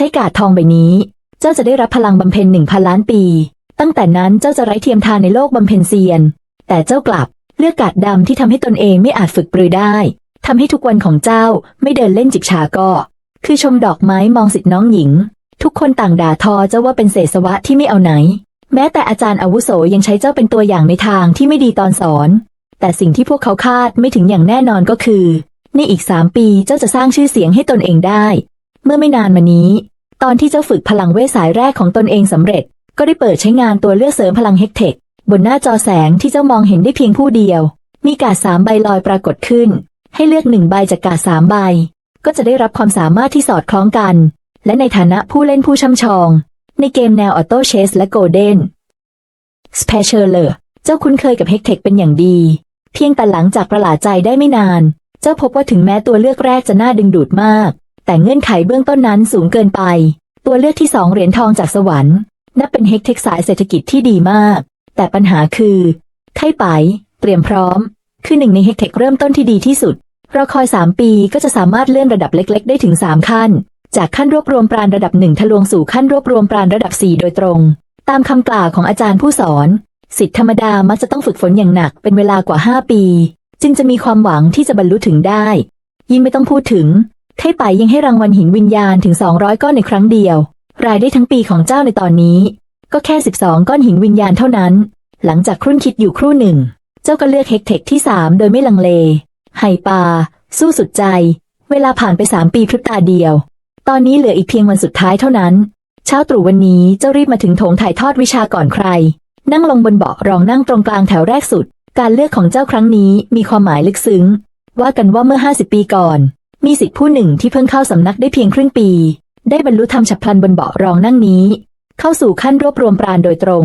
ช้กาดทองใบนี้ เจ้าจะได้รับพลังบำเพ็ญหนึ่งพันล้านปี ตั้งแต่นั้นเจ้าจะไร้เทียมทานในโลกบำเพ็ญเซียน แต่เจ้ากลับเลือกกาดดำที่ทำให้ตนเองไม่อาจฝึกปรือได้ทำให้ทุกวันของเจ้าไม่เดินเล่นจิบชาก็ คือชมดอกไม้มองสิทธิน้องหญิง ทุกคนต่างด่าทอเจ้าว่าเป็นเศษสวะที่ไม่เอาไหน แม้แต่อาจารย์อาวุโสยังใช้เจ้าเป็นตัวอย่างในทางที่ไม่ดีตอนสอน แต่สิ่งที่พวกเขาคาดไม่ถึงอย่างแน่นอนก็คือ ในอีกสามปีเจ้าจะสร้างชื่อเสียงให้ตนเองได้ เมื่อไม่นานมานี้ ตอนที่เจ้าฝึกพลังเวทสายแรกของตนเองสำเร็จ ก็ได้เปิดใช้งานตัวเลือกเสริมพลังเฮกเทคบนหน้าจอแสงที่เจ้ามองเห็นได้เพียงผู้เดียว มีกาดสามใบลอยปรากฏขึ้น ให้เลือกหนึ่งใบจากกาดสามใบ ก็จะได้รับความสามารถที่สอดคล้องกัน และในฐานะผู้เล่นผู้ช่ำชอง ในเกมแนวออโต้เชสและโกลเด้นสเปเชียลเลอร์เจ้าคุ้นเคยกับเฮกเทคเป็นอย่างดี เพียงแต่หลังจากประหลาดใจได้ไม่นาน เจ้าพบว่าถึงแม้ตัวเลือกแรกจะน่าดึงดูดมาก แต่เงื่อนไขเบื้องต้นนั้นสูงเกินไป ตัวเลือกที่สองเหรียญทองจากสวรรค์นับเป็นเฮกเทคสายเศรษฐกิจที่ดีมาก แต่ปัญหาคือไข่ไป เตรียมพร้อม คือหนึ่งในเฮกเทคเริ่มต้นที่ดีที่สุด เราคอย 3 ปีก็จะสามารถเลื่อนระดับเล็ก ๆ ได้ถึง 3 ขั้น จากขั้นรวบรวมปราณระดับหนึ่งทะลวงสู่ขั้นรวบรวมปราณระดับ 4 โดยตรง ตามคำกล่าวของอาจารย์ผู้สอน สิทธิธรรมดามักจะต้องฝึกฝนอย่างหนักเป็นเวลากว่า 5 ปี จึงจะมีความหวังที่จะบรรลุถึงได้ ยิ่งไม่ต้องพูดถึง ไข่ไปยังให้รางวัลหินวิญญาณถึง 200 ก้อนในครั้งเดียว รายได้ทั้งปีของเจ้าในตอนนี้ ก็แค่ 12 ก้อนหินวิญญาณเท่านั้น หลังจากครุ่นคิดอยู่ครู่หนึ่ง เจ้าก็เลือกเฮกเทคที่ 3 โดยไม่ลังเล ไฮปา สู้สุดใจ เวลาผ่านไปสามปีพริบตาเดียว ตอนนี้เหลืออีกเพียงวันสุดท้ายเท่านั้น เช้าตรู่วันนี้เจ้ารีบมาถึงโถงถ่ายทอดวิชาก่อนใคร นั่งลงบนเบาะรองนั่งตรงกลางแถวแรกสุด การเลือกของเจ้าครั้งนี้มีความหมายลึกซึ้ง ว่ากันว่าเมื่อ 50 ปีก่อน มีสิทธิผู้หนึ่งที่เพิ่งเข้าสำนักได้เพียงครึ่งปี ได้บรรลุธรรมฉับพลันบนเบาะรองนั่งนี้ เข้าสู่ขั้นรวบรวมปราณโดยตรง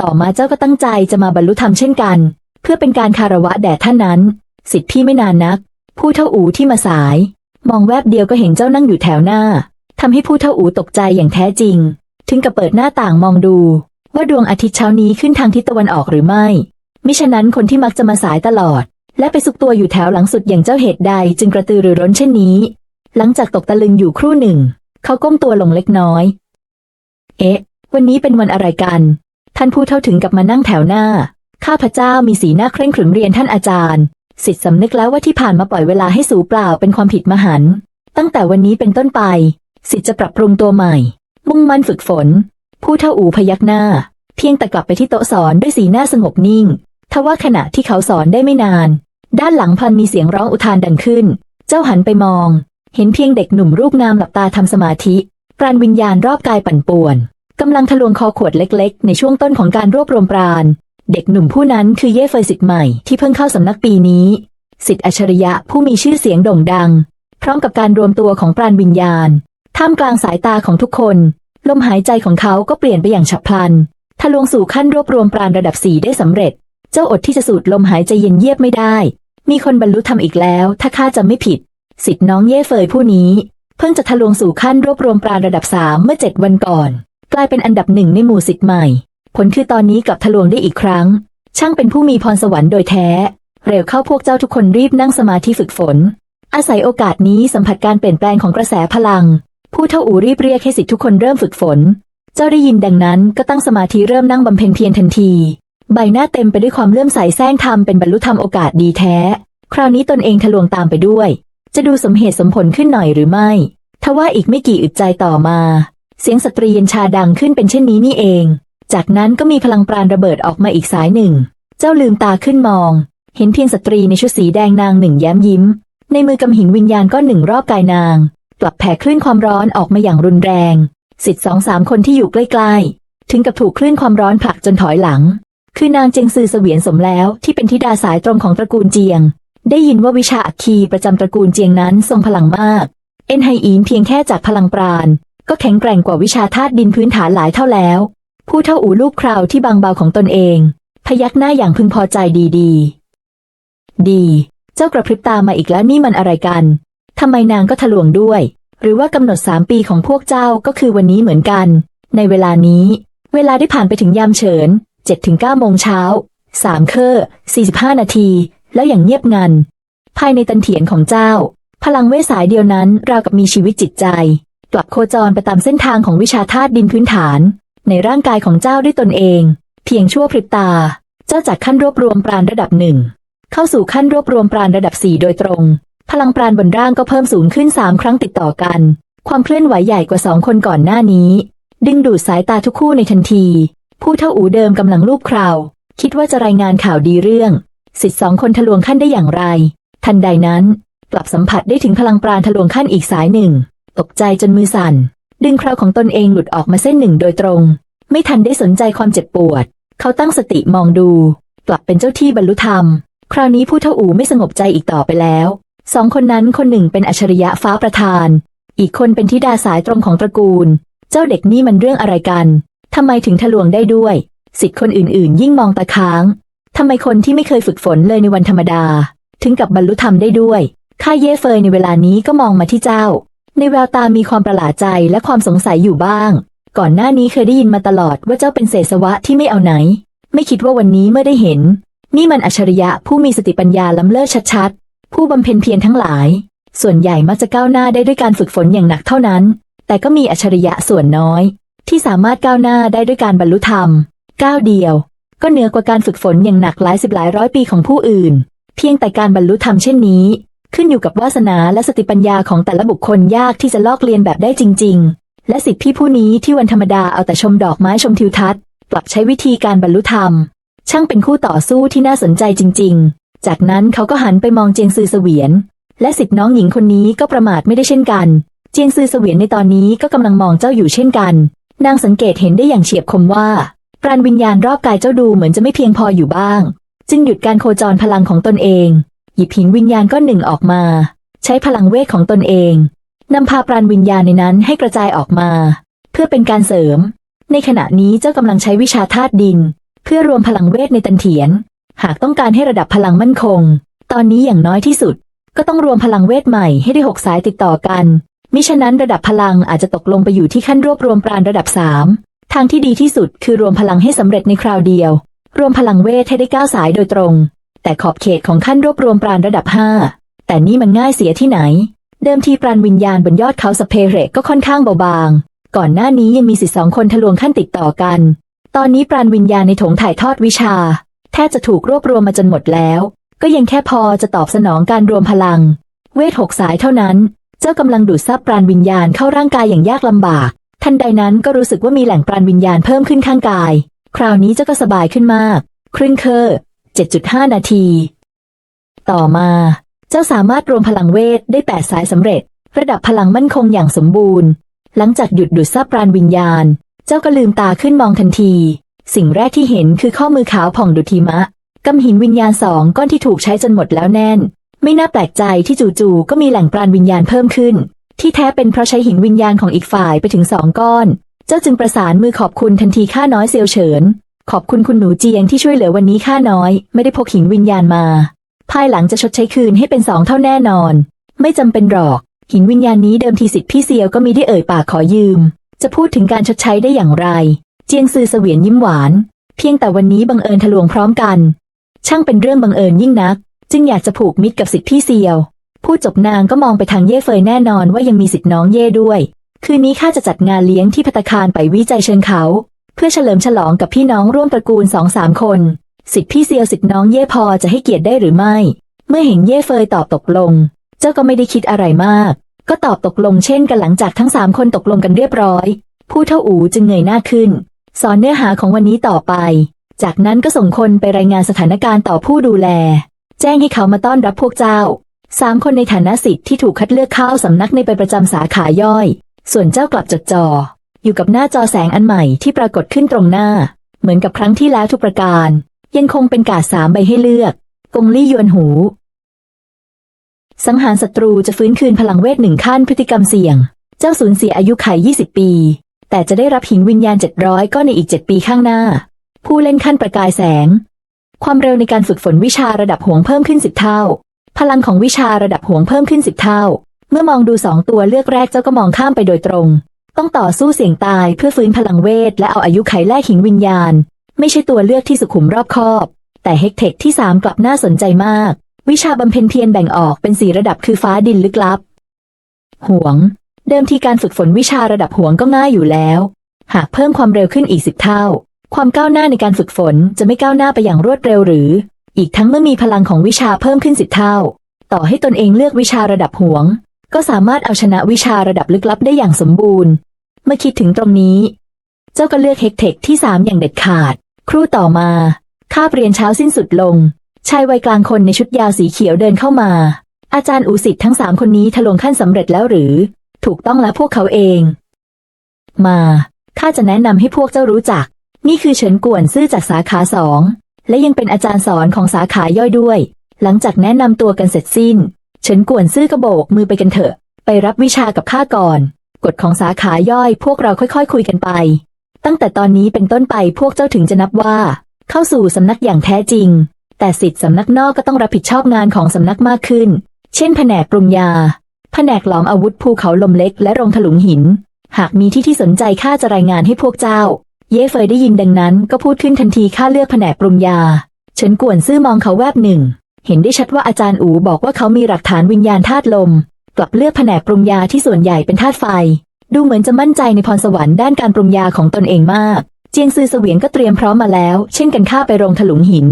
ต่อมาเจ้าก็ตั้งใจจะมาบรรลุธรรมเช่นกัน เพื่อเป็นการคารวะแด่ท่านนั้น สิทธิพี่ไม่นานนัก ผู้เท่าอูที่มาสาย มองแวบเดียวก็เห็นเจ้านั่งอยู่แถวหน้าทำให้ผู้เท่าอูตกใจอย่างแท้จริง ถึงกับเปิดหน้าต่างมองดู ว่าดวงอาทิตย์เช้านี้ขึ้นทางทิศตะวันออกหรือไม่ มิฉะนั้นคนที่มักจะมาสายตลอด และไปซุกตัวอยู่แถวหลังสุดอย่างเจ้าเหตุใดจึงกระตือรือร้นเช่นนี้ หลังจากตกตะลึงอยู่ครู่หนึ่ง เขาก้มตัวลงเล็กน้อย เอ๊ะ วันนี้เป็นวันอะไรกัน ท่านผู้เท่าถึงกับมานั่งแถวหน้า ข้าพเจ้ามีสีหน้าเคร่งขรึมเรียนท่านอาจารย์สิทธิ์สำนึกแล้วว่าที่ผ่านมาปล่อยเวลาให้สูเปล่าเป็นความผิดมหันต์ตั้งแต่วันนี้เป็นต้นไป สิทธิ์จะปรับปรุงตัวใหม่ มุ่งมั่นฝึกฝน ผู้เท่าอูพยักหน้า เพียงแต่กลับไปที่โต๊ะสอนด้วยสีหน้าสงบนิ่ง ทว่าขณะที่เขาสอนได้ไม่นาน ด้านหลังพลันมีเสียงร้องอุทานดังขึ้น เจ้าหันไปมอง เห็นเพียงเด็กหนุ่มรูปงามหลับตาทำสมาธิปราณวิญญาณรอบกายปั่นป่วนกำลังทะลวงคอขวดเล็ก ๆ ในช่วงต้นของการรวบรวมปราณเด็กหนุ่มผู้นั้นคือเย่เฟยสิทธิ์ใหม่ที่เพิ่งเข้าสำนักปีนี้สิทธิ์อัจฉริยะผู้มีชื่อเสียงโด่งดัง พร้อมกับการรวมตัวของปราณวิญญาณ ท่ามกลางสายตาของทุกคน ลมหายใจของเขาก็เปลี่ยนไปอย่างฉับพลันทะลวงสู่ขั้นรวบรวมปราณระดับสี่ได้สำเร็จ เจ้าอดที่จะสูดลมหายใจเย็นเยียบไม่ได้ มีคนบรรลุธรรมอีกแล้ว ถ้าข้าจะไม่ผิด สิทธิ์น้องเย่เฟยผู้นี้ เพิ่งจะทะลวงสู่ขั้นรวบรวมปราณระดับสามเมื่อเจ็ดวันก่อน กลายเป็นอันดับหนึ่งในหมู่สิทธิ์ใหม่ ผลคือตอนนี้กลับทะลวงได้อีกครั้ง ช่างเป็นผู้มีพรสวรรค์โดยแท้ เร็วเข้าพวกเจ้าทุกคนรีบนั่งสมาธิฝึกฝน อาศัยโอกาสนี้สัมผัสการเปลี่ยนแปลงของกระแสพลัง ผู้เท่าอูรีบเรียกให้สิทธิทุกคนเริ่มฝึกฝน เจ้าได้ยินดังนั้นก็ตั้งสมาธิเริ่มนั่งบำเพ็ญเพียรทันที ใบหน้าเต็มไปด้วยความเลื่อมใสแซงธรรมเป็นบรรลุธรรมโอกาสดีแท้ คราวนี้ตนเองทะลวงตามไปด้วย จะดูสมเหตุสมผลขึ้นหน่อยหรือไม่ทว่าอีกไม่กี่อึดใจต่อมา เสียงสตรีเย็นชาดังขึ้นเป็นเช่นนี้นี่เอง จากนั้นก็มีพลังปราณระเบิดออกมาอีกสายหนึ่ง เจ้าลืมตาขึ้นมอง เห็นเพียงสตรีในชุดสีแดงนางหนึ่งแย้มยิ้ม ในมือกำหินวิญญาณก้อนหนึ่งรอบกายนาง กลับแผ่คลื่นความร้อนออกมาอย่างรุนแรง สิทธิ์สองสามคนที่อยู่ใกล้ๆ ถึงกับถูกคลื่นความร้อนผลักจนถอยหลัง คือนางเจงซือเสวียนสมแล้วที่เป็นธิดาสายตรงของตระกูลเจียง ได้ยินว่าวิชาอัคคีประจำตระกูลเจียงนั้นทรงพลังมาก เอ็นไฮอีนเพียงแค่จากพลังปราณ ก็แข็งแกร่งกว่าวิชาธาตุดินพื้นฐานหลายเท่าแล้ว ผู้เท่าอูลูกคราวที่บางเบาของตนเอง พยักหน้าอย่างพึงพอใจดีดีดี เจ้ากระพริบตามาอีกแล้วนี่มันอะไรกันทำไมนางก็ทะลวงด้วย หรือว่ากำหนดสามปีของพวกเจ้าก็คือวันนี้เหมือนกัน ในเวลานี้ เวลาได้ผ่านไปถึงยามเฉิน เจ็ดถึงเก้าโมงเช้าสามเคอสี่สิบห้านาที แล้วอย่างเงียบงัน ภายในตันเถียนของเจ้า พลังเวทสายเดียวนั้นราวกับมีชีวิตจิตใจ กลับโคจรไปตามเส้นทางของวิชาธาตุดินพื้นฐาน ในร่างกายของเจ้าด้วยตนเอง เพียงชั่วพริบตา เจ้าจากขั้นรวบรวมปราณระดับหนึ่งเข้าสู่ขั้นรวบรวมปราณระดับสี่โดยตรง พลังปราณบนร่างก็เพิ่มสูงขึ้นสามครั้งติดต่อกัน ความเคลื่อนไหวใหญ่กว่าสองคนก่อนหน้านี้ ดึงดูดสายตาทุกคู่ในทันที ผู้เท่าอูเดิมกำลังลูบคราว คิดว่าจะรายงานข่าวดีเรื่องสิทธิสองคนทะลวงขั้นได้อย่างไร ทันใดนั้นกลับสัมผัสได้ถึงพลังปราณทะลวงขั้นอีกสายหนึ่ง ตกใจจนมือสั่น ดึงคราวของตนเองหลุดออกมาเส้นหนึ่งโดยตรง ไม่ทันได้สนใจความเจ็บปวด เขาตั้งสติมองดู กลับเป็นเจ้าที่บรรลุธรรม คราวนี้ผู้เท่าอูไม่สงบใจอีกต่อไปแล้วสองคนนั้นคนหนึ่งเป็นอัจฉริยะฟ้าประธาน อีกคนเป็นธิดาสายตรงของตระกูล เจ้าเด็กนี่มันเรื่องอะไรกัน ทำไมถึงทะลวงได้ด้วย สิทธิ์คนอื่นๆ ยิ่งมองตาค้าง ทำไมคนที่ไม่เคยฝึกฝนเลยในวันธรรมดา ถึงกับบรรลุธรรมได้ด้วย ข้าเย่เฟยในเวลานี้ก็มองมาที่เจ้า ในแววตามีความประหลาดใจและความสงสัยอยู่บ้าง ก่อนหน้านี้เคยได้ยินมาตลอดว่าเจ้าเป็นเศษสวะที่ไม่เอาไหน ไม่คิดว่าวันนี้เมื่อได้เห็น นี่มันอัจฉริยะผู้มีสติปัญญาล้ำเลิศชัดๆ ผู้บำเพ็ญเพียรทั้งหลาย ส่วนใหญ่มักจะก้าวหน้าได้ด้วยการฝึกฝนอย่างหนักเท่านั้น แต่ก็มีอัจฉริยะส่วนน้อย ที่สามารถก้าวหน้าได้ด้วยการบรรลุธรรมก้าวเดียว ก็เหนือกว่าการฝึกฝนอย่างหนักหลายสิบหลายร้อยปีของผู้อื่น เพียงแต่การบรรลุธรรมเช่นนี้ ขึ้นอยู่กับวาสนาและสติปัญญาของแต่ละบุคคลยากที่จะลอกเลียนแบบได้จริง ๆ และสิทธิผู้นี้ที่วันธรรมดาเอาแต่ชมดอกไม้ชมทิวทัศน์กลับใช้วิธีการบรรลุธรรม ช่างเป็นคู่ต่อสู้ที่น่าสนใจจริง ๆ จากนั้นเขาก็หันไปมองเจียงซือเสวียน และสิทธิน้องหญิงคนนี้ก็ประมาทไม่ได้เช่นกัน เจียงซือเสวียนในตอนนี้ก็กำลังมองเจ้าอยู่เช่นกัน นางสังเกตเห็นได้อย่างเฉียบคมว่า ปราณวิญญาณรอบกายเจ้าดูเหมือนจะไม่เพียงพออยู่บ้าง จึงหยุดการโคจรพลังของตนเอง หยิบหินวิญญาณก้อนหนึ่งออกมา ใช้พลังเวทของตนเองนำพาปราณวิญญาณในนั้นให้กระจายออกมา เพื่อเป็นการเสริม ในขณะนี้เจ้ากำลังใช้วิชาธาตุดิน เพื่อรวมพลังเวทในตันเถียน หากต้องการให้ระดับพลังมั่นคง ตอนนี้อย่างน้อยที่สุด ก็ต้องรวมพลังเวทใหม่ให้ได้หกสายติดต่อกัน มิฉะนั้นระดับพลังอาจจะตกลงไปอยู่ที่ขั้นรวบรวมปราณระดับสามทางที่ดีที่สุดคือรวมพลังให้สำเร็จในคราวเดียว รวมพลังเวทให้ได้เก้าสายโดยตรง แต่ขอบเขตของขั้นรวบรวมปราณระดับห้าแต่นี่มันง่ายเสียที่ไหน เดิมทีปราณวิญญาณบนยอดเขาสเพเรกก็ค่อนข้างเบาบาง ก่อนหน้านี้ยังมีสิทธิสองคนทะลวงขั้นติดต่อกัน ตอนนี้ปราณวิญญาณในถงถ่ายทอดวิชา แทบจะถูกรวบรวมมาจนหมดแล้ว ก็ยังแค่พอจะตอบสนองการรวมพลัง เวทหกสายเท่านั้น เจ้ากำลังดูดซับปราณวิญญาณเข้าร่างกายอย่างยากลำบาก ทันใดนั้นก็รู้สึกว่ามีแหล่งปราณวิญญาณเพิ่มขึ้นข้างกาย คราวนี้เจ้าก็สบายขึ้นมาก ครึ่งเคอร์7.5 นาที ต่อมา เจ้าสามารถรวมพลังเวทได้แปดสายสำเร็จ ระดับพลังมั่นคงอย่างสมบูรณ์ หลังจากหยุดดูดซับปราณวิญญาณ เจ้าก็ลืมตาขึ้นมองทันที สิ่งแรกที่เห็นคือข้อมือขาวผ่องดุทีมะกำหินวิญญาณสองก้อนที่ถูกใช้จนหมดแล้วแน่น ไม่น่าแปลกใจที่จู่ๆก็มีแหล่งปราณวิญญาณเพิ่มขึ้น ที่แท้เป็นเพราะใช้หินวิญญาณของอีกฝ่ายไปถึงสองก้อน เจ้าจึงประสานมือขอบคุณทันทีข้าน้อยเซียวเฉิน ขอบคุณคุณหนูเจียงที่ช่วยเหลือวันนี้ข้าน้อย ไม่ได้พกหินวิญญาณมา ภายหลังจะชดใช้คืนให้เป็นสองเท่าแน่นอน ไม่จำเป็นหรอก หินวิญญาณนี้เดิมทีสิทธิ์พี่เซียวก็มีได้เอ่ยปากขอยืม จะพูดถึงการชดใช้ได้อย่างไร เจียงซือเสวียนยิ้มหวาน เพียงแต่วันนี้บังเอิญทะลวงพร้อมกัน ช่างเป็นเรื่องบังเอิญยิ่งนัก จึงอยากจะผูกมิตรกับสิทธิ์พี่เซียว ผู้จบนางก็มองไปทางเย่เฟยแน่นอนว่ายังมีสิทธิ์น้องเย่ด้วย คืนนี้ข้าจะจัดงานเลี้ยงที่พัตคารไปวิจัยเชิญเขา เพื่อเฉลิมฉลองกับพี่น้องร่วมตระกูลสองสามคน สิทธิ์พี่เซียวสิทธิ์น้องเย่พอจะให้เกียรติได้หรือไม่ เมื่อเห็นเย่เฟยตอบตกลง เจ้าก็ไม่ได้คิดอะไรมาก ก็ตอบตกลงเช่นกันหลังจากทั้งสามคนตกลงกันเรียบร้อย ผู้เท่าอูจึงเงยหน้าขึ้น สอนเนื้อหาของวันนี้ต่อไป จากนั้นก็ส่งคนไปรายงานสถานการณ์ต่อผู้ดูแล แจ้งให้เขามาต้อนรับพวกเจ้าสามคนในฐานะสิทธิ์ที่ถูกคัดเลือกเข้าสำนักในไปประจำสาขาย่อย ส่วนเจ้ากลับจดจอ อยู่กับหน้าจอแสงอันใหม่ที่ปรากฏขึ้นตรงหน้า เหมือนกับครั้งที่แล้วทุกประการ ยังคงเป็นกาดสามใบให้เลือกกงลี่ยวนหู สังหารศัตรูจะฟื้นคืนพลังเวทหนึ่งขั้นพฤติกรรมเสี่ยง เจ้าสูญเสียอายุไข20 ปี แต่จะได้รับหินวิญญาณ700ก็ในอีก 7 ปีข้างหน้า ผู้เล่นขั้นประกายแสง ความเร็วในการฝึกฝนวิชาระดับห่วงเพิ่มขึ้น10เท่า พลังของวิชาระดับห่วงเพิ่มขึ้น10เท่า เมื่อมองดูสองตัวเลือกแรกเจ้าก็มองข้ามไปโดยตรง ต้องต่อสู้เสี่ยงตายเพื่อฟื้นพลังเวท และเอาอายุไขแลกหินวิญญาณ ไม่ใช่ตัวเลือกที่สุขุมรอบคอบ แต่เฮกเทคที่3กลับน่าสนใจมาก วิชาบำเพ็ญเพียรแบ่งออกเป็นสี่ระดับคือฟ้าดินลึกลับ ห่วง เดิมทีการฝึกฝนวิชาระดับห่วงก็ง่ายอยู่แล้ว หากเพิ่มความเร็วขึ้นอีกสิบเท่า ความก้าวหน้าในการฝึกฝนจะไม่ก้าวหน้าไปอย่างรวดเร็วหรือ อีกทั้งเมื่อมีพลังของวิชาเพิ่มขึ้นสิบเท่า ต่อให้ตนเองเลือกวิชาระดับห่วง ก็สามารถเอาชนะวิชาระดับลึกลับได้อย่างสมบูรณ์ เมื่อคิดถึงตรงนี้ เจ้าก็เลือกเฮกเทคที่สามอย่างเด็ดขาด ครู่ต่อมาคาบเรียนเช้าสิ้นสุดลง ชายวัยกลางคนในชุดยาวสีเขียวเดินเข้ามา อาจารย์อุสิตทั้งสามคนนี้ทะลวงขั้นสำเร็จแล้วหรือ ถูกต้องแล้วพวกเขาเอง มาข้าจะแนะนำให้พวกเจ้ารู้จัก นี่คือเฉินกวนซื่อจากสาขาสอง และยังเป็นอาจารย์สอนของสาขาย่อยด้วย หลังจากแนะนำตัวกันเสร็จสิ้น เฉินกวนซื่อก็โบกมือไปกันเถอะ ไปรับวิชากับข้าก่อน กฎของสาขาย่อยพวกเราค่อยๆคุยกันไป ตั้งแต่ตอนนี้เป็นต้นไปพวกเจ้าถึงจะนับว่า เข้าสู่สำนักอย่างแท้จริง แต่สิทธิ์สำนักนอกก็ต้องรับผิดชอบงานของสำนักมากขึ้น เช่น แผนกปรุงยา แผนกหลอมอาวุธภูเขาลมเล็กและโรงถลุงหิน หากมีที่ที่สนใจข้าจะรายงานให้พวกเจ้า เย่เฟยได้ยินดังนั้นก็พูดขึ้นทันทีข้าเลือกแผนกปรุงยา เฉินกวนซื่อมองเขาแวบหนึ่ง เห็นได้ชัดว่าอาจารย์อูบอกว่าเขามีหลักฐานวิญญาณธาตุลม กลับเลือกแผนกปรุงยาที่ส่วนใหญ่เป็นธาตุไฟ ดูเหมือนจะมั่นใจในพรสวรรค์ด้านการปรุงยาของตนเองมาก เจียงซือเสวียนก็เตรียมพร้อมมาแล้ว เช่นกันข้าไปโรงถลุงหิน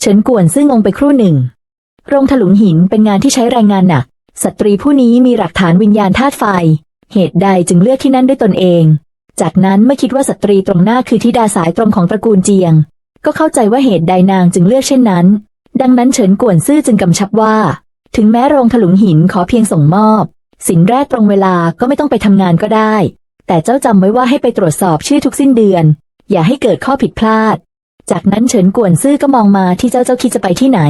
เฉินกวนซึ่งงงไปครู่หนึ่ง โรงถลุงหินเป็นงานที่ใช้แรงงานหนัก สตรีผู้นี้มีหลักฐานวิญญาณธาตุไฟ เหตุใดจึงเลือกที่นั่นด้วยตนเอง จากนั้นเมื่อคิดว่าสตรีตรงหน้าคือธิดาสายตรงของตระกูลเจียง ก็เข้าใจว่าเหตุใดนางจึงเลือกเช่นนั้น ดังนั้นเฉินกวนซื่อจึงกำชับว่า ถึงแม้โรงถลุงหินขอเพียงส่งมอบ สินแรกตรงเวลาก็ไม่ต้องไปทำงานก็ได้ แต่เจ้าจำไว้ว่าให้ไปตรวจสอบชื่อทุกสิ้นเดือน อย่าให้เกิดข้อผิดพลาด จากนั้นเฉินกวนซื่อก็มองมาที่เจ้าเจ้าคิดจะไปที่ไหน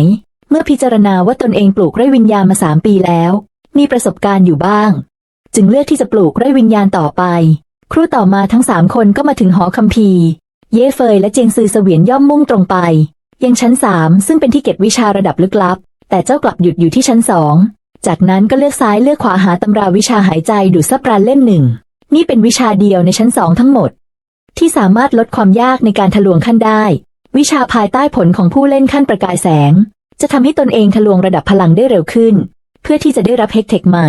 เมื่อพิจารณาว่าตนเองปลูกไร่วิญญาณมาสามปีแล้ว มีประสบการณ์อยู่บ้าง จึงเลือกที่จะปลูกไร่วิญญาณต่อไป ครู่ต่อมาทั้งสามคนก็มาถึงหอคัมภีร์ เย่เฟยและเจียงซือเสวียนย่อมมุ่งตรงไป ยังชั้นสามซึ่งเป็นที่เก็บวิชาระดับลึกลับ แต่เจ้ากลับหยุดอยู่ที่ชั้นสองจากนั้นก็เลือกซ้ายเลือกขวาหาตำราวิชาหายใจดูดซับปราเล่มหนึ่ง นี่เป็นวิชาเดียวในชั้นสองทั้งหมด ที่สามารถลดความยากในการทะลวงขั้นได้ วิชาภายใต้ผลของผู้เล่นขั้นประกายแสง จะทำให้ตนเองทะลวงระดับพลังได้เร็วขึ้น เพื่อที่จะได้รับเฮกเทคใหม่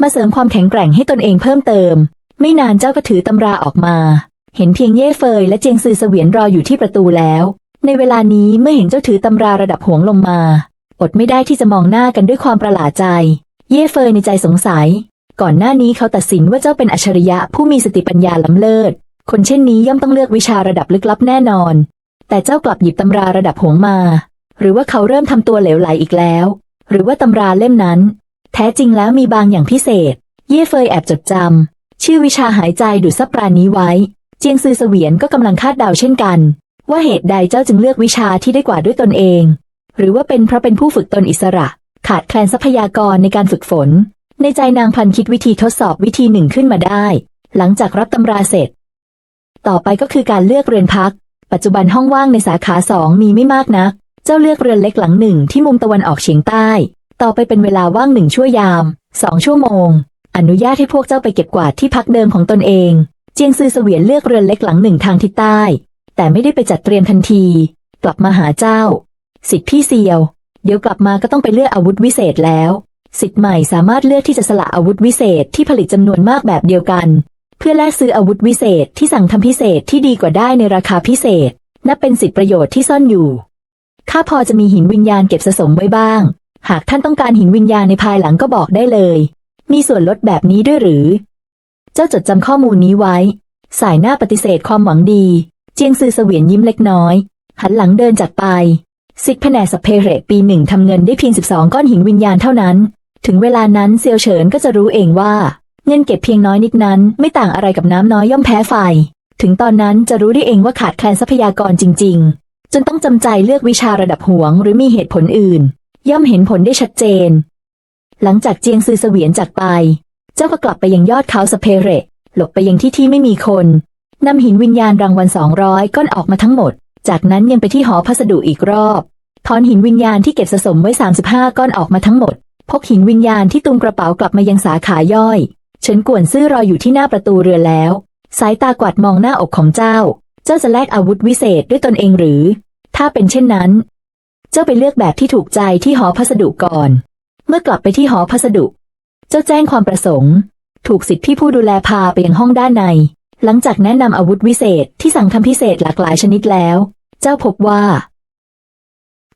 มาเสริมความแข็งแกร่งให้ตนเองเพิ่มเติม ไม่นานเจ้าก็ถือตำราออกมา เห็นเพียงเย่เฟยและเจียงซือเสวียนรออยู่ที่ประตูแล้ว ในเวลานี้เมื่อเห็นเจ้าถือตำราระดับหวงลงมา อดไม่ได้ที่จะมองหน้ากันด้วยความประหลาดใจ เย่เฟยในใจสงสัย ก่อนหน้านี้เขาตัดสินว่าเจ้าเป็นอัจฉริยะผู้มีสติปัญญาล้ำเลิศ คนเช่นนี้ย่อมต้องเลือกวิชาระดับลึกลับแน่นอน แต่เจ้ากลับหยิบตำราระดับหวงมา หรือว่าเขาเริ่มทำตัวเหลวไหลอีกแล้ว หรือว่าตำราเล่มนั้น แท้จริงแล้วมีบางอย่างพิเศษ เย่เฟยแอบจดจำ ชื่อวิชาหายใจดูดซับปรานี้ไว้ เจียงซือเสวียนก็กำลังคาดเดาเช่นกัน ว่าเหตุใดเจ้าจึงเลือกวิชาที่ได้กว่าด้วยตนเอง หรือว่าเป็นเพราะเป็นผู้ฝึกตนอิสระ ขาดแคลนทรัพยากรในการฝึกฝน ในใจนางพันคิดวิธีทดสอบวิธีหนึ่งขึ้นมาได้ หลังจากรับตำราเสร็จ ต่อไปก็คือการเลือกเรือนพัก ปัจจุบันห้องว่างในสาขาสองมีไม่มากนัก เจ้าเลือกเรือนเล็กหลังหนึ่งที่มุมตะวันออกเฉียงใต้ ต่อไปเป็นเวลาว่างหนึ่งชั่วยามสองชั่วโมง อนุญาตให้พวกเจ้าไปเก็บกวาดที่พักเดิมของตนเอง เจียงซือเสวียนเลือกเรือนเล็กหลังหนึ่งทางทิศใต้ แต่ไม่ได้ไปจัดเตรียมทันที กลับมาหาเจ้า สิทธิพี่เซียว เดี๋ยวกลับมาก็ต้องไปเลือกอาวุธวิเศษแล้ว สิทธิ์ใหม่สามารถเลือกที่จะสละอาวุธวิเศษที่ผลิตจำนวนมากแบบเดียวกัน เพื่อแลกซื้ออาวุธวิเศษที่สั่งทำพิเศษที่ดีกว่าได้ในราคาพิเศษ นับเป็นสิทธิประโยชน์ที่ซ่อนอยู่ข้าพอจะมีหินวิญญาณเก็บสะสมไว้บ้าง หากท่านต้องการหินวิญญาณในภายหลังก็บอกได้เลย มีส่วนลดแบบนี้ด้วยหรือ เจ้าจดจำข้อมูลนี้ไว้ สายหน้าปฏิเสธความหวังดี เจียงซือเสวียนยิ้มเล็กน้อย หันหลังเดินจากไปสิทธิแผนสเพเรตปีหนึ่งทำเงินได้เพียง 12 ก้อนหินวิญญาณเท่านั้น ถึงเวลานั้นเซียวเฉินก็จะรู้เองว่า เงินเก็บเพียงน้อยนิดนั้นไม่ต่างอะไรกับน้ำน้อยย่อมแพ้ไฟ ถึงตอนนั้นจะรู้ได้เองว่าขาดแคลนทรัพยากรจริง ๆ จนต้องจำใจเลือกวิชาระดับหวง หรือมีเหตุผลอื่น ย่อมเห็นผลได้ชัดเจน หลังจากเจียงซือเสวียนจากไป เจ้าก็กลับไปยังยอดเขาสเพเรตหลบไปยังที่ที่ไม่มีคนนำหินวิญญาณรางวัลสองร้อยก้อนออกมาทั้งหมด จากนั้นยังไปที่หอพัสดุอีกรอบถอนหินวิญญาณที่เก็บสะสมไว้ 35 ก้อนออกมาทั้งหมด พกหินวิญญาณที่ตุงกระเป๋ากลับมายังสาขาย่อย เฉินกวนซื่อรออยู่ที่หน้าประตูเรือแล้ว สายตากวาดมองหน้าอกของเจ้า เจ้าจะแลกอาวุธวิเศษด้วยตนเองหรือ ถ้าเป็นเช่นนั้น เจ้าไปเลือกแบบที่ถูกใจที่หอพัสดุก่อน เมื่อกลับไปที่หอพัสดุ เจ้าแจ้งความประสงค์ ถูกสิทธิพี่ผู้ดูแลพาไปยังห้องด้านใน หลังจากแนะนำอาวุธวิเศษที่สั่งทำพิเศษหลากหลายชนิดแล้ว เจ้าพบว่า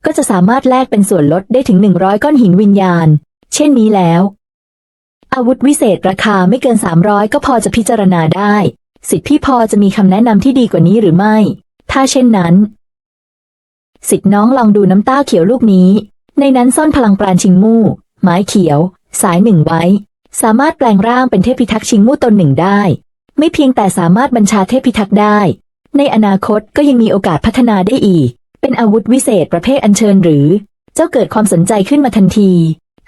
ก็จะสามารถแลกเป็นส่วนลดได้ถึง100ก้อนหินวิญญาณ เช่นนี้แล้ว อาวุธวิเศษราคาไม่เกิน300ก็พอจะพิจารณาได้ สิทธิพี่พอจะมีคำแนะนำที่ดีกว่านี้หรือไม่ ถ้าเช่นนั้นสิทธิน้องลองดูน้ำตาเขียวลูกนี้ ในนั้นซ่อนพลังปราณชิงมู่ ไม้เขียว สายหนึ่งไว้ สามารถแปลงร่างเป็นเทพพิทักษ์ชิงมู่ตนหนึ่งได้ ไม่เพียงแต่สามารถบัญชาเทพพิทักษ์ได้ ในอนาคตก็ยังมีโอกาสพัฒนาได้อีก เป็นอาวุธวิเศษประเภทอัญเชิญหรือ เจ้าเกิดความสนใจขึ้นมาทันที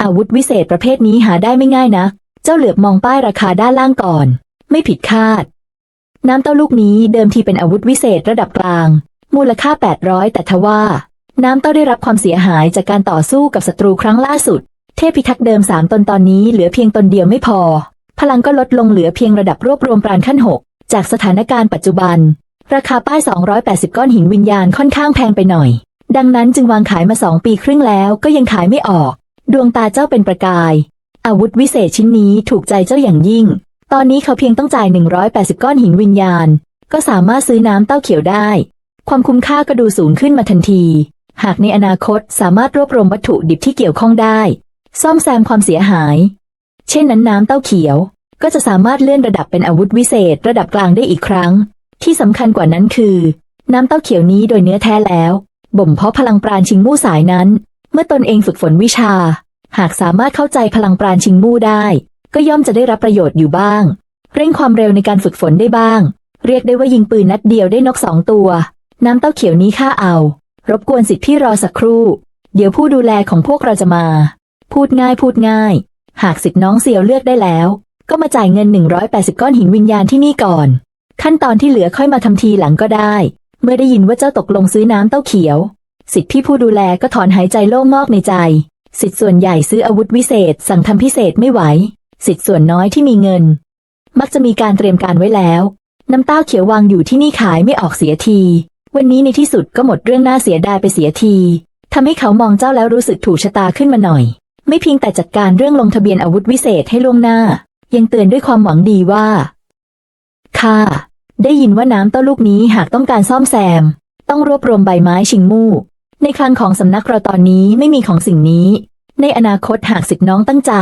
อาวุธวิเศษประเภทนี้หาได้ไม่ง่ายนะ เจ้าเหลือบมองป้ายราคาด้านล่างก่อน ไม่ผิดคาด น้ำเต้าลูกนี้เดิมทีเป็นอาวุธวิเศษระดับกลาง มูลค่า 800 แต่ทว่าน้ำเต้าได้รับความเสียหายจากการต่อสู้กับศัตรูครั้งล่าสุด เทพพิทักษ์เดิมสามตนตอนนี้เหลือเพียงตนเดียวไม่พอ พลังก็ลดลงเหลือเพียงระดับรวบรวมปราณขั้นหกจากสถานการณ์ปัจจุบัน ราคาป้าย 280 ก้อนหินวิญญาณค่อนข้างแพงไปหน่อย ดังนั้นจึงวางขายมาสองปีครึ่งแล้วก็ยังขายไม่ออก ดวงตาเจ้าเป็นประกาย อาวุธวิเศษชิ้นนี้ถูกใจเจ้าอย่างยิ่ง ตอนนี้เขาเพียงต้องจ่าย 180 ก้อนหินวิญญาณ ก็สามารถซื้อน้ำเต้าเขียวได้ ความคุ้มค่าก็ดูสูงขึ้นมาทันที หากในอนาคตสามารถรวบรวมวัตถุดิบที่เกี่ยวข้องได้ ซ่อมแซมความเสียหาย เช่นนั้นน้ำเต้าเขียว ก็จะสามารถเลื่อนระดับเป็นอาวุธวิเศษระดับกลางได้อีกครั้ง ที่สำคัญกว่านั้นคือ น้ำเต้าเขียวนี้โดยเนื้อแท้แล้ว บ่มเพาะพลังปราณชิงมู่สายนั้น เมื่อตนเองฝึกฝนวิชา หากสามารถเข้าใจพลังปราณชิงมู่ได้ ก็ย่อมจะได้รับประโยชน์อยู่บ้าง เร่งความเร็วในการฝึกฝนได้บ้าง เรียกได้ว่ายิงปืนนัดเดียวได้นกสองตัว น้ำเต้าเขียวนี้ข้าเอา รบกวนสิทธิ์พี่รอสักครู่ เดี๋ยวผู้ดูแลของพวกเราจะมา พูดง่ายพูดง่าย หากสิทธิ์น้องเซียวเลือกได้แล้ว ก็มาจ่ายเงิน 180 ก้อนหินวิญญาณที่นี่ก่อน ขั้นตอนที่เหลือค่อยมาทำทีหลังก็ได้ เมื่อได้ยินว่าเจ้าตกลงซื้อน้ำเต้าเขียว สิทธิพี่ผู้ดูแลก็ถอนหายใจโล่งงอกในใจ สิทธิ์ส่วนใหญ่ซื้ออาวุธวิเศษ สั่งทำพิเศษไม่ไหว สิทธิ์ส่วนน้อยที่มีเงิน มักจะมีการเตรียมการไว้แล้ว น้ำเต้าเขียววางอยู่ที่นี่ขายไม่ออกเสียที วันนี้ในที่สุดก็หมดเรื่องน่าเสียดายไปเสียทีทำให้เขามองเจ้าแล้วรู้สึกถูกชะตาขึ้นมาหน่อย ไม่เพียงแต่จัดการเรื่องลงทะเบียนอาวุธวิเศษให้ล่วงหน้า ยังเตือนด้วยความหวังดีว่า ค่ะ ได้ยินว่าน้ำเต้าลูกนี้หากต้องการซ่อมแซม ต้องรวบรวมใบไม้ชิงมู่ในคลังของสำนักเราตอนนี้ไม่มีของสิ่งนี้ ในอนาคตหากสิทธิน้องตั้งใจ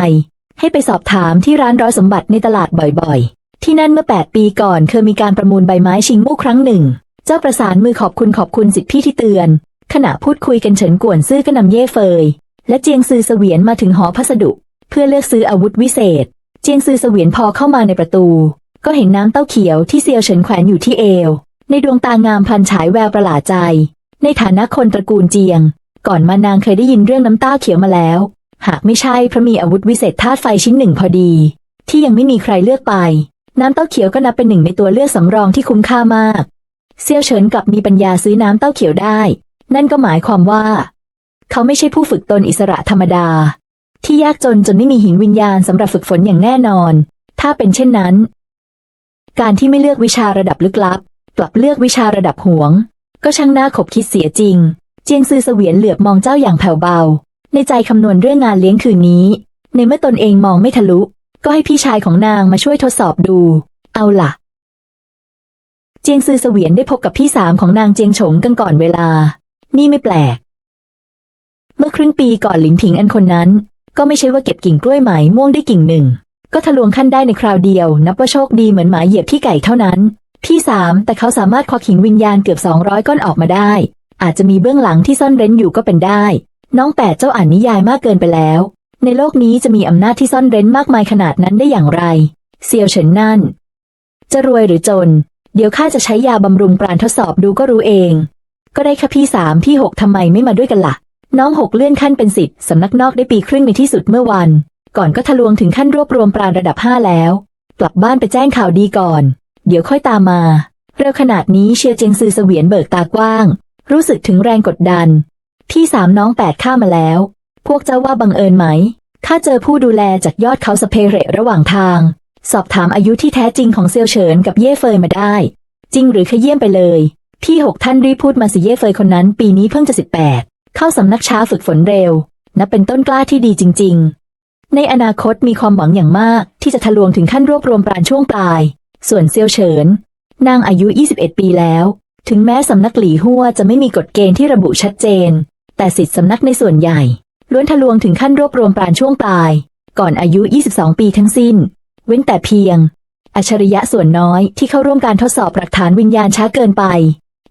ให้ไปสอบถามที่ร้านร้อยสมบัติในตลาดบ่อยๆ ที่นั่นเมื่อ 8 ปีก่อนเคยมีการประมูลใบไม้ชิงมู่ครั้งหนึ่ง เจ้าประสานมือขอบคุณขอบคุณสิทธิพี่ที่เตือน ขณะพูดคุยกันเฉินกวนซื่อก็นำเย่เฟย และเจียงซือเสวียนมาถึงหอพัสดุ เพื่อเลือกซื้ออาวุธวิเศษ เจียงซือเสวียนพอเข้ามาในประตู ก็เห็นน้ำเต้าเขียวที่เซียวเฉินแขวนอยู่ที่เอว ในดวงตางามพันฉายแววประหลาดใจ ในฐานะคนตระกูลเจียง ก่อนมานางเคยได้ยินเรื่องน้ำเต้าเขียวมาแล้ว หากไม่ใช่เพราะมีอาวุธวิเศษธาตุไฟชิ้นหนึ่งพอดี ที่ยังไม่มีใครเลือกไป น้ำเต้าเขียวก็นับเป็นหนึ่งในตัวเลือกสำรองที่คุ้มค่ามากเซียวเฉินกลับมีปัญญาซื้อน้ำเต้าเขียวได้ นั่นก็หมายความว่า เขาไม่ใช่ผู้ฝึกตนอิสระธรรมดา ที่ยากจนจนไม่มีหินวิญญาณสำหรับฝึกฝนอย่างแน่นอน ถ้าเป็นเช่นนั้น การที่ไม่เลือกวิชาระดับลึกลับ กลับเลือกวิชาระดับหวง ก็ช่างน่าขบคิดเสียจริง เจียงซือเสวียนเหลือบมองเจ้าอย่างแผ่วเบา ในใจคำนวณเรื่องงานเลี้ยงคืนนี้ ในเมื่อตนเองมองไม่ทะลุ ก็ให้พี่ชายของนางมาช่วยทดสอบดู เอาล่ะเจียงซือเสวียนได้พบกับพี่สามของนางเจียงฉงกันก่อนเวลา นี่ไม่แปลก เมื่อครึ่งปีก่อนหลินผิงอันคนนั้น ก็ไม่ใช่ว่าเก็บกิ่งกล้วยไหมม่วงได้กิ่งหนึ่ง ก็ทะลวงขั้นได้ในคราวเดียว นับว่าโชคดีเหมือนหมาเหยียบที่ไก่เท่านั้นพี่สามแต่เขาสามารถควักหินวิญญาณเกือบสองร้อยก้อนออกมาได้ อาจจะมีเบื้องหลังที่ซ่อนเร้นอยู่ก็เป็นได้ น้องแปดเจ้าอ่านนิยายมากเกินไปแล้ว ในโลกนี้จะมีอำนาจที่ซ่อนเร้นมากมายขนาดนั้นได้อย่างไรเซียวเฉินนั่น จะรวยหรือจน เดี๋ยวข้าจะใช้ยาบำรุงปราณทดสอบดูก็รู้เอง ก็ได้ค่ะพี่สามพี่หกทำไมไม่มาด้วยกันละ่ะ น้องหกเลื่อนขั้นเป็นสิทธิ์สำนักนอกได้ปีครึ่งในที่สุดเมื่อวัน ก่อนก็ทะลวงถึงขั้นรวบรวมปราณระดับห้าแล้ว กลับบ้านไปแจ้งข่าวดีก่อน เดี๋ยวค่อยตามมาเร็วขนาดนี้เชียวเจงซือเสวียนเบิกตากว้าง รู้สึกถึงแรงกดดัน พี่สามน้องแปดข้ามาแล้ว พวกเจ้าว่าบังเอิญไหมข้าเจอผู้ดูแลจากยอดเขาสเพเรระหว่างทาง สอบถามอายุที่แท้จริงของเซียวเฉินกับเย่เฟยมาได้ จริงหรือขยี่ยมไปเลย พี่หกท่านรีบพูดมาสิเย่เฟยคนนั้น ปีนี้เพิ่งจะสิบแปด เข้าสำนักช้าฝึกฝนเร็ว นับเป็นต้นกล้าที่ดีจริง ๆ ในอนาคตมีความหวังอย่างมากที่จะทะลวงถึงขั้นรวบรวมปราณช่วงปลาย ส่วนเซียวเฉิน นางอายุ 21 ปีแล้ว ถึงแม้สำนักหลี่หัวจะไม่มีกฎเกณฑ์ที่ระบุชัดเจน แต่สิทธิสำนักในส่วนใหญ่ ล้วนทะลวงถึงขั้นรวบรวมปราณช่วงปลาย ก่อนอายุ 22 ปีทั้งสิ้น เว้นแต่เพียง อัจฉริยะส่วนน้อยที่เข้าร่วมการทดสอบหลักฐานวิญญาณช้าเกินไป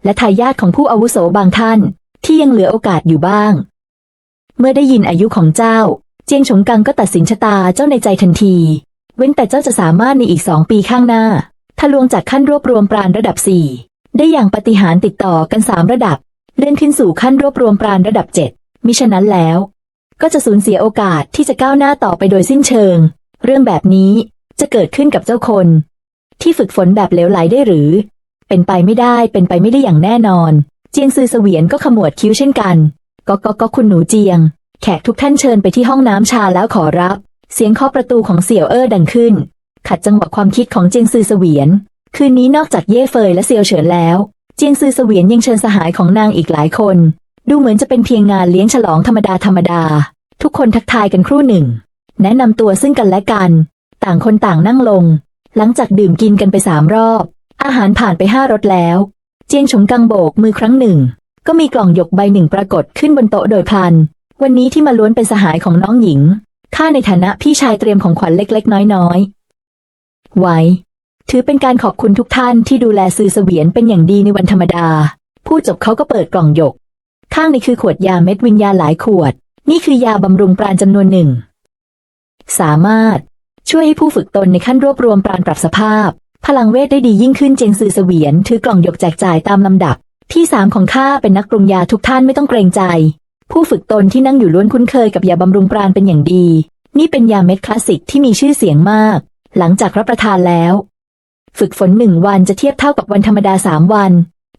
และทายาทของผู้อาวุโสบางท่าน ที่ยังเหลือโอกาสอยู่บ้าง เมื่อได้ยินอายุของเจ้า เจียงฉงกังก็ตัดสินชะตาเจ้าในใจทันที เว้นแต่เจ้าจะสามารถในอีกสองปีข้างหน้าทะลวงจากขั้นรวบรวมปราณระดับสี่ได้อย่างปฏิหารติดต่อกันสามระดับ เลื่อนขึ้นสู่ขั้นรวบรวมปราณระดับเจ็ดมิฉะนั้นแล้ว ก็จะสูญเสียโอกาสที่จะก้าวหน้าต่อไปโดยสิ้นเชิง เรื่องแบบนี้จะเกิดขึ้นกับเจ้าคน ที่ฝึกฝนแบบเหลวไหลได้หรือ เป็นไปไม่ได้เป็นไปไม่ได้อย่างแน่นอน เจียงซือเสวียนก็ขมวดคิ้วเช่นกัน ก็ก็ก็คุณหนูเจียง แขกทุกท่านเชิญไปที่ห้องน้ำชาแล้วขอรับ เสียงเคาะประตูของเสี่ยวเอ้อดังขึ้น ขัดจังหวะความคิดของเจียงซือเสวียน คืนนี้นอกจากเย่เฟยและเซียวเฉินแล้ว เจียงซือเสวียนยังเชิญสหายของนางอีกหลายคน ดูเหมือนจะเป็นเพียงงานเลี้ยงฉลองธรรมดาธรรมดา ทุกคนทักทายกันครู่หนึ่ง แนะนำตัวซึ่งกันและกัน ต่างคนต่างนั่งลง หลังจากดื่มกินกันไปสามรอบ อาหารผ่านไปห้ารสแล้ว เจียงฉงกังโบกมือครั้งหนึ่ง ก็มีกล่องหยกใบหนึ่งปรากฏขึ้นบนโต๊ะโดยพลัน วันนี้ที่มาล้วนเป็นสหายของน้องหญิง ข้าในฐานะพี่ชายเตรียมของขวัญเล็ก ๆ น้อยๆ ไว้ ถือเป็นการขอบคุณทุกท่านที่ดูแลซื้อเสวียนเป็นอย่างดีในวันธรรมดาพูดจบเขาก็เปิดกล่องหยก ข้างในคือขวดยาเม็ดวิญญาหลายขวด นี่คือยาบำรุงปราณจำนวนหนึ่ง สามารถช่วยให้ผู้ฝึกตนในขั้นรวบรวมปราณปรับสภาพ พลังเวทได้ดียิ่งขึ้นเจงซือเสวียนถือกล่องหยกแจกจ่ายตามลำดับ ที่สามของข้าเป็นนักปรุงยาทุกท่านไม่ต้องเกรงใจ ผู้ฝึกตนที่นั่งอยู่ล้วนคุ้นเคยกับยาบำรุงปราณเป็นอย่างดี นี่เป็นยาเม็ดคลาสสิกที่มีชื่อเสียงมาก หลังจากรับประทานแล้ว ฝึกฝนหนึ่งวันจะเทียบเท่ากับวันธรรมดาสามวัน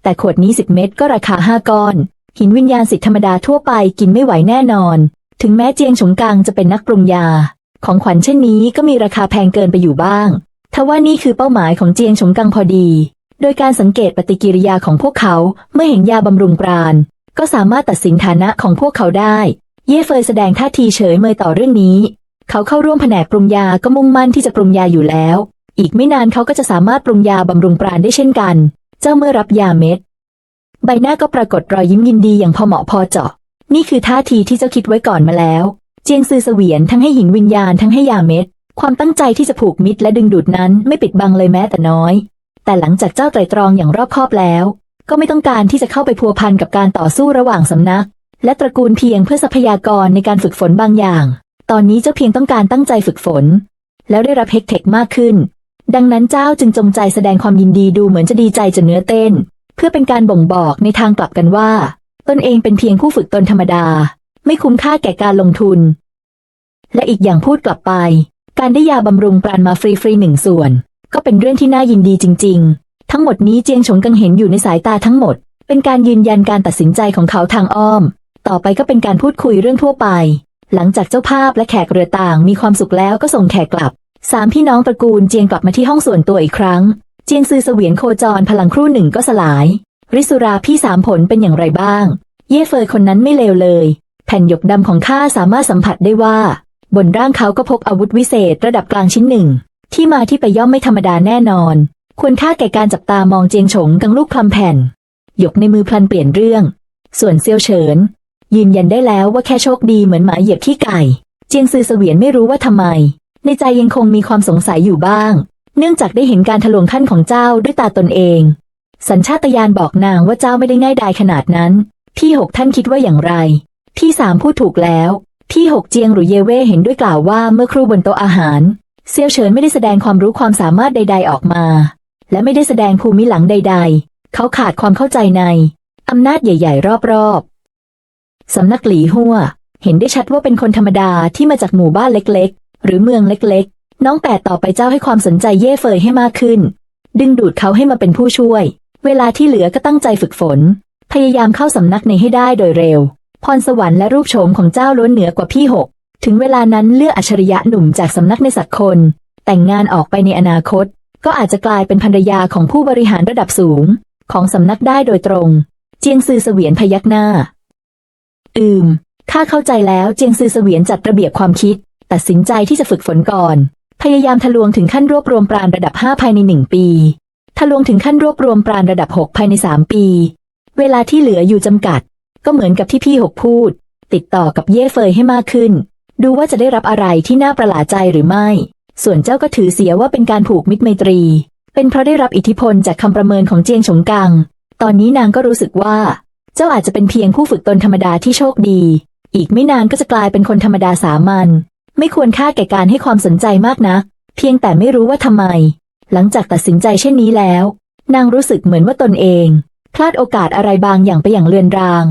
แต่ขวดนี้สิบเม็ดก็ราคาห้าก้อน หินวิญญาณสิทธิธรรมดาทั่วไปกินไม่ไหวแน่นอน ถึงแม้เจียงฉงกังจะเป็นนักปรุงยา ของขวัญเช่นนี้ก็มีราคาแพงเกินไปอยู่บ้าง ทว่านี่คือเป้าหมายของเจียงฉงกังพอดี โดยการสังเกตปฏิกิริยาของพวกเขาเมื่อเห็นยาบำรุงปราณ ก็สามารถตัดสินฐานะของพวกเขาได้ เย่เฟยแสดงท่าทีเฉยเมยต่อเรื่องนี้ เขาเข้าร่วมแผนกปรุงยาก็มุ่งมั่นที่จะปรุงยาอยู่แล้ว อีกไม่นานเขาก็จะสามารถปรุงยาบำรุงปราณได้เช่นกัน เจ้าเมื่อรับยาเม็ด ใบหน้าก็ปรากฏรอยยิ้มยินดีอย่างพอเหมาะพอเจาะ นี่คือท่าทีที่เจ้าคิดไว้ก่อนมาแล้ว เจียงซือเสวียนทั้งให้หินวิญญาณทั้งให้ยาเม็ด ความตั้งใจที่จะผูกมิตรและดึงดูดนั้นไม่ปิดบังเลยแม้แต่น้อย แต่หลังจากเจ้าไตรตรองอย่างรอบคอบแล้ว ก็ไม่ต้องการที่จะเข้าไปพัวพันกับการต่อสู้ระหว่างสำนัก และตระกูลเพียงเพื่อทรัพยากรในการฝึกฝนบางอย่าง ตอนนี้เจ้าเพียงต้องการตั้งใจฝึกฝน แล้วได้รับเฮกเทคมากขึ้น ดังนั้นเจ้าจึงจงใจแสดงความยินดีดูเหมือนจะดีใจจนเนื้อเต้น เพื่อเป็นการบ่งบอกในทางกลับกันว่า ตนเองเป็นเพียงผู้ฝึกตนธรรมดา ไม่คุ้มค่าแก่การลงทุน และอีกอย่างพูดกลับไป การได้ยาบำรุงปราณมาฟรีๆหนึ่งส่วน ก็เป็นเรื่องที่น่ายินดีจริง ๆ ทั้งหมดนี้เจียงฉงกังเห็นอยู่ในสายตาทั้งหมด เป็นการยืนยันการตัดสินใจของเขาทางอ้อม ต่อไปก็เป็นการพูดคุยเรื่องทั่วไป หลังจากเจ้าภาพและแขกเรือต่างมีความสุขแล้วก็ส่งแขกกลับสามพี่น้องตระกูลเจียงกลับมาที่ห้องส่วนตัวอีกครั้ง เจียงซือเสวียนโคจรพลังครู่หนึ่งก็สลาย ริสุราพี่สามผลเป็นอย่างไรบ้าง เย่เฟยคนนั้นไม่เลวเลย แผ่นหยกดำของข้าสามารถสัมผัสได้ว่า บนร่างเขาก็พกอาวุธวิเศษระดับกลางชิ้นหนึ่ง ที่มาที่ไปย่อมไม่ธรรมดาแน่นอน ควรค่าแก่การจับตามองเจียงฉงกังลูกคลำแผ่นหยกในมือพลันเปลี่ยนเรื่อง ส่วนเซียวเฉิน ยืนยันได้แล้วว่าแค่โชคดีเหมือนหมาเหยียบขี้ไก่ เจียงซือเสวียนไม่รู้ว่าทำไม ในใจยังคงมีความสงสัยอยู่บ้าง เนื่องจากได้เห็นการทะลวงขั้นของเจ้าด้วยตาตนเอง สัญชาตญาณบอกนางว่าเจ้าไม่ได้ง่ายดายขนาดนั้น พี่หกท่านคิดว่าอย่างไร พี่สามพูดถูกแล้ว พี่หกเจียงหรือเยเว่เห็นด้วยกล่าวว่าเมื่อครู่บนโต๊ะอาหาร เซียวเฉินไม่ได้แสดงความรู้ความสามารถใด ๆออกมา และไม่ได้แสดงภูมิหลังใด ๆ เขาขาดความเข้าใจในอำนาจใหญ่ ๆ รอบๆสำนักหลีหัวเห็นได้ชัดว่าเป็นคนธรรมดาที่มาจากหมู่บ้านเล็กๆ หรือเมืองเล็กๆ น้องแปดต่อไปเจ้าให้ความสนใจเย่เฟยให้มากขึ้น ดึงดูดเขาให้มาเป็นผู้ช่วย เวลาที่เหลือก็ตั้งใจฝึกฝน พยายามเข้าสำนักในให้ได้โดยเร็ว พรสวรรค์และรูปโฉมของเจ้าล้วนเหนือกว่าพี่หก ถึงเวลานั้นเลือกอัจฉริยะหนุ่มจากสำนักในสัตว์คน แต่งงานออกไปในอนาคต ก็อาจจะกลายเป็นภรรยาของผู้บริหารระดับสูง ของสำนักได้โดยตรง เจียงซือเสวียนพยักหน้า อืม ข้าเข้าใจแล้วเจียงซือเสวียนจัดระเบียบความคิด ตัดสินใจที่จะฝึกฝนก่อน พยายามทะลวงถึงขั้นรวบรวมปราณระดับ5ภายใน1ปี ทะลวงถึงขั้นรวบรวมปราณระดับ6ภายใน3ปี เวลาที่เหลืออยู่จำกัด ก็เหมือนกับที่พี่หกพูด ติดต่อกับเย่เฟยให้มากขึ้น ดูว่าจะได้รับอะไรที่น่าประหลาดใจหรือไม่ ส่วนเจ้าก็ถือเสียว่าเป็นการผูกมิตรไมตรี เป็นเพราะได้รับอิทธิพลจากคำประเมินของเจียงฉงกัง ตอนนี้นางก็รู้สึกว่า เจ้าอาจจะเป็นเพียงผู้ฝึกตนธรรมดาที่โชคดี อีกไม่นานก็จะกลายเป็นคนธรรมดาสามัญไม่ควรค่าแก่การให้ความสนใจมากนัก เพียงแต่ไม่รู้ว่าทำไม หลังจากตัดสินใจเช่นนี้แล้ว นางรู้สึกเหมือนว่าตนเอง พลาดโอกาสอะไรบางอย่างไปอย่างเลือนราง